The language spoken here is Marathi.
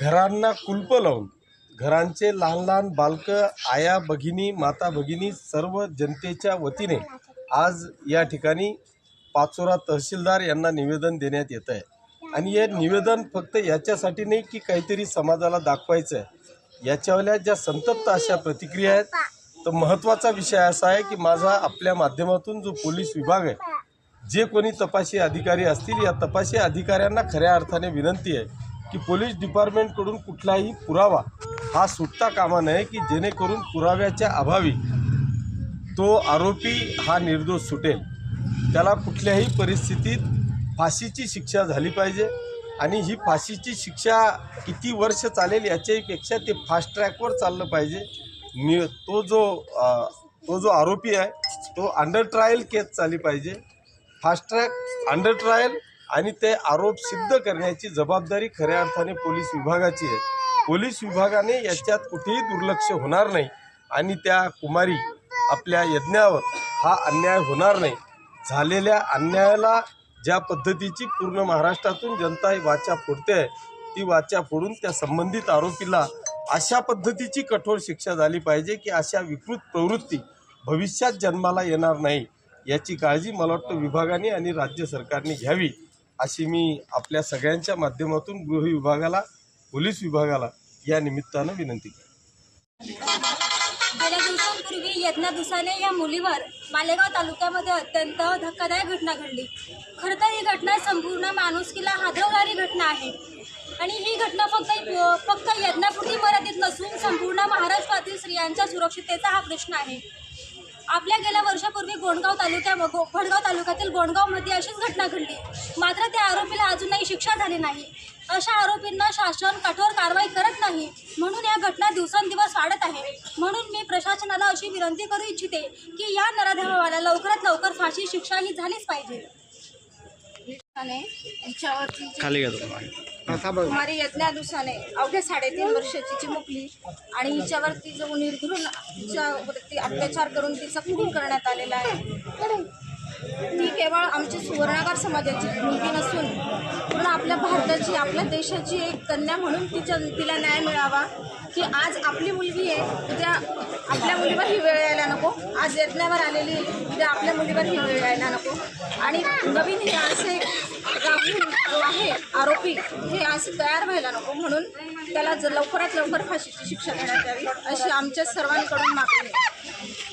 घरांना कुलपं लावून घरांचे लहान लहान बालकं आया भगिनी माता भगिनी सर्व जनतेच्या वतीने आज या ठिकाणी पाचोरा तहसीलदार यांना निवेदन देण्यात येत आहे. आणि हे निवेदन फक्त याच्यासाठी नाही की काहीतरी समाजाला दाखवायचं आहे याच्यावाल्या ज्या संतप्त अशा प्रतिक्रिया आहेत तर महत्त्वाचा विषय असा आहे की माझा आपल्या माध्यमातून जो पोलीस विभाग आहे जे कोणी तपासी अधिकारी असतील या तपासी अधिकाऱ्यांना खऱ्या अर्थाने विनंती आहे की पोलीस डिपार्टमेंटकडून कुठलाही पुरावा हा सुटता कामा नये की जेणेकरून पुराव्याच्या अभावी तो आरोपी हा निर्दोष सुटेल. त्याला कुठल्याही परिस्थितीत फाशीची शिक्षा झाली पाहिजे आणि ही फाशीची शिक्षा किती वर्ष चालेल याच्यापेक्षा ते फास्ट ट्रॅकवर चाललं पाहिजे. नि तो जो आ, तो जो आरोपी आहे तो अंडर ट्रायल केस चालली पाहिजे. फास्ट ट्रॅक अंडर ट्रायल आणि ते आरोप सिद्ध करण्याची जबाबदारी खऱ्या अर्थाने पोलीस विभागाची आहे. पोलीस विभागाने याच्यात कुठेही दुर्लक्ष होणार नाही आणि त्या कुमारी आपल्या यज्ञावर हा अन्याय होणार नाही. झालेल्या अन्यायाला ज्या पद्धतीची पूर्ण महाराष्ट्रातून जनता ही वाचा फोडते आहे ती वाचा फोडून त्या संबंधित आरोपीला अशा पद्धतीची कठोर शिक्षा झाली पाहिजे की अशा विकृत प्रवृत्ती भविष्यात जन्माला येणार नाही याची काळजी मला वाटतं विभागाने आणि राज्य सरकारने घ्यावी. अशी मी आपल्या सगळ्यांच्या माध्यमातून गृह विभागाला पोलीस विभागाला या निमित्तानं विनंती केली गेल्या दिवसांपूर्वी यज्ञा दुसाने या मुलीवर मालेगाव तालुक्यामध्ये अत्यंत धक्कादायक घटना घडली. खरं तर ही घटना संपूर्ण माणुसकीला हादरवणारी घटना आहे. आणि ही घटना फक्त फक्त यज्ञापुरती मर्यादित नसून संपूर्ण महाराष्ट्रातील स्त्रियांच्या सुरक्षिततेचा हा प्रश्न आहे. आपल्या गेल्या वर्षापूर्वी गोंडगाव तालुक्या भडगाव तालुक्यातील गोंडगावमध्ये अशीच घटना घडली. मात्र त्या आरोपीला अजूनही शिक्षा झाली नाही. अशा आरोपींना शासन कठोर कारवाई करत नाही. म्हणून या घटना दिवसेंदिवस वाढत आहे. म्हणून मी प्रशासनाला अशी विनंती करू इच्छिते की या नराधमाला लवकरात लवकर फाशी शिक्षा ही झालीच पाहिजे. कुमारी यज्ञा दुसाने अवघ्या साडेतीन वर्षाची चिमुकली आणि हिच्यावरती जो निर्घृण हिच्यावरती अत्याचार करून तिचा खून करण्यात आलेला आहे. केवळ आमची सुवर्णाकार समाजाची मुलगी नसून पूर्ण आपल्या भारताची आपल्या देशाची एक कन्या म्हणून तिच्या तिला न्याय मिळावा की आज आपली मुलगी आहे उद्या आपल्या मुलीवर ही वेळ यायला नको आज यज्ञावर आलेली आहे, उद्या आपल्या मुलीवर ही वेळ यायला नको. आणि नवीन हे असे राहुल जो आहे आरोपी हे असे तयार व्हायला नको म्हणून त्याला ज लवकरात लवकर फाशीची शिक्षा देण्यात यावी अशी आमच्या सर्वांकडून मागणी आहे.